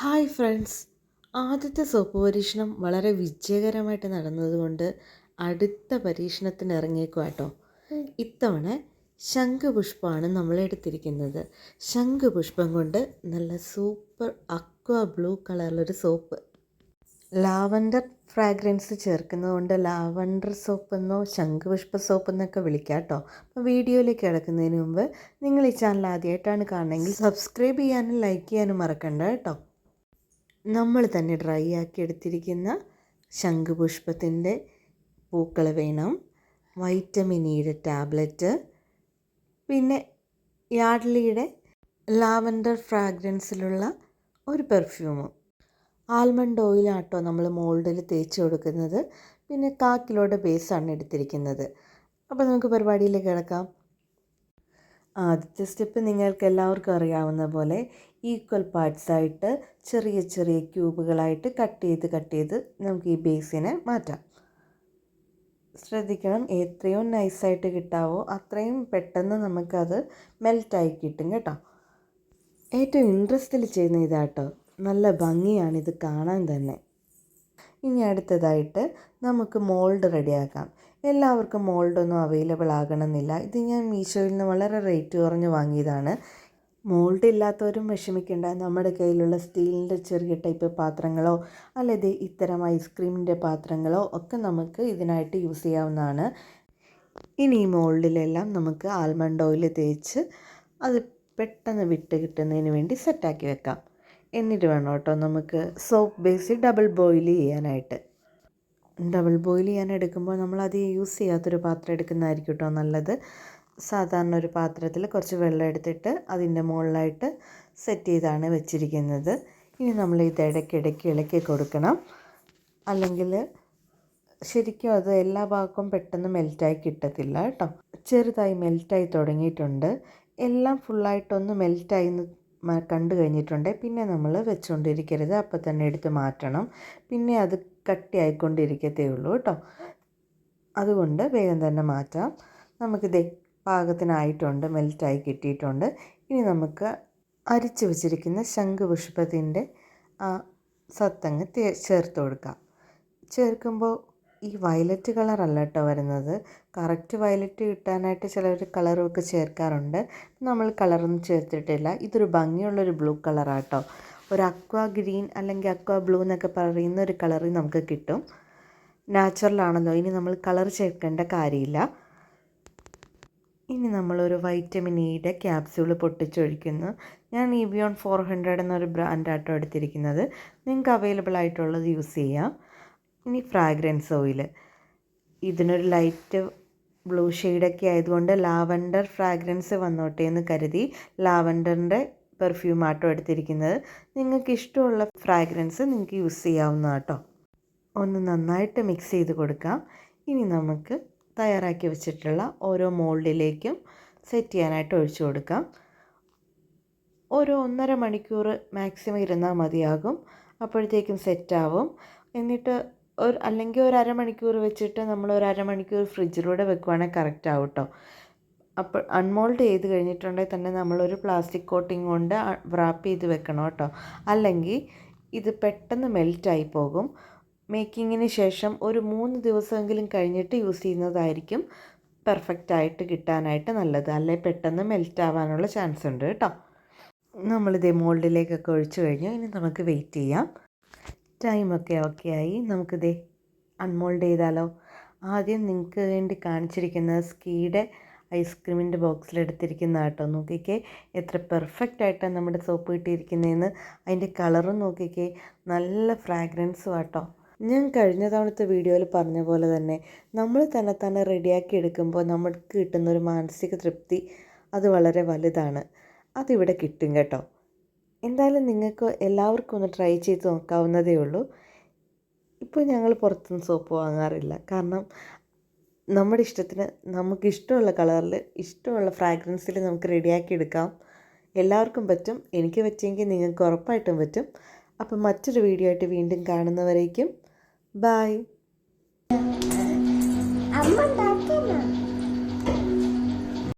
Hi friends. ആദ്യത്തെ soap പരീക്ഷണം വളരെ വിജയകരമായിട്ട് നടന്നതുകൊണ്ട് അടുത്ത പരീക്ഷണത്തിന് ഇറങ്ങിയേക്കും കേട്ടോ ഇത്തവണ ശംഖുപുഷ്പമാണ് നമ്മൾ എടുത്തിരിക്കുന്നത്. ശംഖുപുഷ്പം കൊണ്ട് നല്ല സൂപ്പർ അക്വ ബ്ലൂ കളറിലൊരു സോപ്പ്. ലാവൻഡർ ഫ്രാഗ്രൻസ് ചേർക്കുന്നതുകൊണ്ട് ലാവൻഡർ സോപ്പെന്നോ ശംഖുപുഷ്പ സോപ്പെന്നൊക്കെ വിളിക്കാം കേട്ടോ അപ്പോൾ വീഡിയോയിലേക്ക് കിടക്കുന്നതിന് മുമ്പ് നിങ്ങൾ ഈ ചാനൽ ആദ്യമായിട്ടാണ് കാണണമെങ്കിൽ സബ്സ്ക്രൈബ് ചെയ്യാനും ലൈക്ക് ചെയ്യാനും മറക്കണ്ട കേട്ടോ. നമ്മൾ തന്നെ ഡ്രൈ ആക്കി എടുത്തിരിക്കുന്ന ശംഖുപുഷ്പത്തിന്റെ പൂക്കൾ വേണം. വൈറ്റമിൻ ഇയുടെ ടാബ്ലറ്റ് പിന്നെ യാഡ്ലിയുടെ ലാവൻഡർ ഫ്രാഗ്രൻസിലുള്ള ഒരു പെർഫ്യൂമും ആൽമണ്ട് ഓയിലാട്ടോ നമ്മൾ മോൾഡിൽ തേച്ച് കൊടുക്കുന്നത്. പിന്നെ കാക്കിലോടെ ബേസാണ് എടുത്തിരിക്കുന്നത്. അപ്പോൾ നമുക്ക് പരിപാടിയിലേക്ക് കിടക്കാം. ആദ്യത്തെ സ്റ്റെപ്പ് നിങ്ങൾക്ക് എല്ലാവർക്കും അറിയാവുന്ന പോലെ ഈക്വൽ പാർട്സ് ആയിട്ട് ചെറിയ ചെറിയ ക്യൂബുകളായിട്ട് കട്ട് ചെയ്ത് കട്ട് ചെയ്ത് നമുക്ക് ഈ ബേസിനെ മാറ്റാം. ശ്രദ്ധിക്കണം എത്രയും നൈസായിട്ട് കിട്ടാവോ അത്രയും പെട്ടെന്ന് നമുക്കത് മെൽറ്റായി കിട്ടും കേട്ടോ. ഏറ്റവും ഇൻട്രസ്റ്റിൽ ചെയ്യുന്ന ഇതാട്ടോ. നല്ല ഭംഗിയാണ് ഇത് കാണാൻ തന്നെ. ഇനി അടുത്തതായിട്ട് നമുക്ക് മോൾഡ് റെഡിയാക്കാം എല്ലാവർക്കും മോൾഡൊന്നും അവൈലബിൾ ആകണമെന്നില്ല. ഇത് ഞാൻ മീഷോയിൽ നിന്ന് വളരെ റേറ്റ് കുറഞ്ഞ് വാങ്ങിയതാണ്. മോൾഡ് ഇല്ലാത്തവരും വിഷമിക്കേണ്ട. നമ്മുടെ കയ്യിലുള്ള സ്റ്റീലിന്റെ ചെറിയ ടൈപ്പ് പാത്രങ്ങളോ അല്ലെങ്കിൽ ഇത്തരം ഐസ്ക്രീമിന്റെ പാത്രങ്ങളോ ഒക്കെ നമുക്ക് ഇതിനായിട്ട് യൂസ് ചെയ്യാവുന്നതാണ്. ഇനി ഈ മോൾഡിലെല്ലാം നമുക്ക് ആൽമണ്ട് ഓയിൽ തേച്ച് അത് പെട്ടെന്ന് വിട്ട് കിട്ടുന്നതിന് വേണ്ടി സെറ്റാക്കി വെക്കാം. എന്നിട്ട് വേണം കേട്ടോ നമുക്ക് സോപ്പ് ബേസ് ഡബിൾ ബോയിൽ ചെയ്യാനായിട്ട്. ഡബിൾ ബോയിൽ ചെയ്യാൻ എടുക്കുമ്പോൾ നമ്മൾ അത് യൂസ് ചെയ്യാത്തൊരു പാത്രം എടുക്കുന്നതായിരിക്കും കേട്ടോ നല്ലത്. സാധാരണ ഒരു പാത്രത്തിൽ കുറച്ച് വെള്ളം എടുത്തിട്ട് അതിന്റെ മുകളിലായിട്ട് സെറ്റ് ചെയ്താണ് വെച്ചിരിക്കുന്നത്. ഇനി നമ്മൾ ഇത് ഇടയ്ക്കിടയ്ക്ക് ഇളക്കി കൊടുക്കണം. അല്ലെങ്കിൽ ശരിക്കും അത് എല്ലാ ഭാഗവും പെട്ടെന്ന് മെൽറ്റായി കിട്ടത്തില്ല കേട്ടോ. ചെറുതായി മെൽറ്റായി തുടങ്ങിയിട്ടുണ്ട്. എല്ലാം ഫുള്ളായിട്ടൊന്ന് മെൽറ്റായി കണ്ടു കഴിഞ്ഞിട്ടുണ്ട്. പിന്നെ നമ്മൾ വെച്ചുകൊണ്ടിരിക്കരുത് അപ്പോൾ തന്നെ എടുത്ത് മാറ്റണം. പിന്നെ അത് കട്ടിയായിക്കൊണ്ടിരിക്കത്തേ ഉള്ളൂ കേട്ടോ. അതുകൊണ്ട് വേഗം തന്നെ മാറ്റാം. നമുക്കിത് പാകത്തിനായിട്ടുണ്ട് മെൽറ്റായി കിട്ടിയിട്ടുണ്ട്. ഇനി നമുക്ക് അരിച്ചു വെച്ചിരിക്കുന്ന ശംഖുപുഷ്പത്തിന്റെ ആ സത്തങ്ങ് ചേർത്ത് കൊടുക്കാം. ചേർക്കുമ്പോൾ ഈ വയലറ്റ് കളറല്ല കേട്ടോ വരുന്നത്. കറക്റ്റ് വയലറ്റ് കിട്ടാനായിട്ട് ചിലർ കളറൊക്കെ ചേർക്കാറുണ്ട്. നമ്മൾ കളറൊന്നും ചേർത്തിട്ടില്ല. ഇതൊരു ഭംഗിയുള്ളൊരു ബ്ലൂ കളറാട്ടോ ഒരു അക്വ ഗ്രീൻ അല്ലെങ്കിൽ അക്വ ബ്ലൂ എന്നൊക്കെ പറയുന്ന ഒരു കളറിൽ നമുക്ക് കിട്ടും. നാച്ചുറലാണല്ലോ ഇനി നമ്മൾ കളർ ചേർക്കേണ്ട കാര്യമില്ല. ഇനി നമ്മളൊരു വൈറ്റമിൻ ഇയുടെ ക്യാപ്സ്യൂൾ പൊട്ടിച്ചൊഴിക്കുന്നു. ഞാൻ ഇവിയോൺ ഫോർ ഹൺഡ്രഡ് എന്നൊരു ബ്രാൻഡാട്ടോ എടുത്തിരിക്കുന്നത്. നിങ്ങൾക്ക് അവൈലബിൾ ആയിട്ടുള്ളത് യൂസ് ചെയ്യാം. ഇനി ഫ്രാഗ്രൻസ് ഓയിൽ ഇതിനൊരു ലൈറ്റ് ബ്ലൂ ഷെയ്ഡൊക്കെ ആയതുകൊണ്ട് ലാവൻഡർ ഫ്രാഗ്രൻസ് വന്നോട്ടെ എന്ന് കരുതി ലാവൻഡറിന്റെ പെർഫ്യൂം ആട്ടോ എടുത്തിരിക്കുന്നത്. നിങ്ങൾക്ക് ഇഷ്ടമുള്ള ഫ്രാഗ്രൻസ് നിങ്ങൾക്ക് യൂസ് ചെയ്യാവുന്ന കേട്ടോ. ഒന്ന് നന്നായിട്ട് മിക്സ് ചെയ്ത് കൊടുക്കാം. ഇനി നമുക്ക് തയ്യാറാക്കി വെച്ചിട്ടുള്ള ഓരോ മോൾഡിലേക്കും സെറ്റ് ചെയ്യാനായിട്ട് ഒഴിച്ചു കൊടുക്കാം. ഒരു ഒന്നര മണിക്കൂർ മാക്സിമം ഇരുന്നാൽ മതിയാകും. അപ്പോഴത്തേക്കും സെറ്റാവും എന്നിട്ട് ഒരു അല്ലെങ്കിൽ ഒരു അരമണിക്കൂർ വെച്ചിട്ട് നമ്മൾ ഒരു അരമണിക്കൂർ ഫ്രിഡ്ജിലൂടെ വെക്കുവാണെങ്കിൽ കറക്റ്റ് ആവും കേട്ടോ. അപ്പോൾ അൺമോൾഡ് ചെയ്ത് കഴിഞ്ഞിട്ടുണ്ടെങ്കിൽ തന്നെ നമ്മളൊരു പ്ലാസ്റ്റിക് കോട്ടിങ് കൊണ്ട് റാപ്പ് ചെയ്ത് വെക്കണം കേട്ടോ. അല്ലെങ്കിൽ ഇത് പെട്ടെന്ന് മെൽറ്റായി പോകും. മേക്കിങ്ങിന് ശേഷം ഒരു മൂന്ന് ദിവസമെങ്കിലും കഴിഞ്ഞിട്ട് യൂസ് ചെയ്യുന്നതായിരിക്കും പെർഫെക്റ്റ് ആയിട്ട് കിട്ടാനായിട്ട് നല്ലത്. അല്ലെങ്കിൽ പെട്ടെന്ന് മെൽറ്റ് ആവാനുള്ള ചാൻസ് ഉണ്ട് കേട്ടോ. നമ്മളിതേ മോൾഡിലേക്കൊക്കെ ഒഴിച്ചു കഴിഞ്ഞു. ഇനി നമുക്ക് വെയിറ്റ് ചെയ്യാം. ടൈമൊക്കെ ഓക്കെ ആയി. നമുക്കിതേ അൺമോൾഡ് ചെയ്താലോ? ആദ്യം നിങ്ങൾക്ക് വേണ്ടി കാണിച്ചിരിക്കുന്ന സ്കീയുടെ ഐസ്ക്രീമിന്റെ ബോക്സിലെടുത്തിരിക്കുന്ന കേട്ടോ. നോക്കിക്കേ എത്ര പെർഫെക്റ്റ് ആയിട്ടാണ് നമ്മുടെ സോപ്പ് കിട്ടിയിരിക്കുന്നതെന്ന്. അതിന്റെ കളറും നോക്കിക്കേ നല്ല ഫ്രാഗ്രൻസും ആട്ടോ. ഞാൻ കഴിഞ്ഞ തവണത്തെ വീഡിയോയിൽ പറഞ്ഞ പോലെ തന്നെ നമ്മൾ തന്നെ തന്നെ റെഡിയാക്കി എടുക്കുമ്പോൾ നമുക്ക് കിട്ടുന്ന ഒരു മാനസിക തൃപ്തി അത് വളരെ വലുതാണ്. അതിവിടെ കിട്ടും കേട്ടോ. എന്തായാലും നിങ്ങൾക്ക് എല്ലാവർക്കും ഒന്ന് ട്രൈ ചെയ്ത് നോക്കാവുന്നതേ ഉള്ളൂ. ഇപ്പോൾ ഞങ്ങൾ പുറത്തുനിന്ന് സോപ്പ് വാങ്ങാറില്ല. കാരണം നമ്മുടെ ഇഷ്ടത്തിന് നമുക്ക് ഇഷ്ടമുള്ള കളറിൽ ഇഷ്ടമുള്ള ഫ്രാഗ്രൻസിൽ നമുക്ക് റെഡിയാക്കി എടുക്കാം. എല്ലാവർക്കും പറ്റും. എനിക്ക് പറ്റിയെങ്കിൽ നിങ്ങൾക്ക് ഉറപ്പായിട്ടും പറ്റും. അപ്പം മറ്റൊരു വീഡിയോ ആയിട്ട് വീണ്ടും കാണുന്നവരേക്കും. ബായ്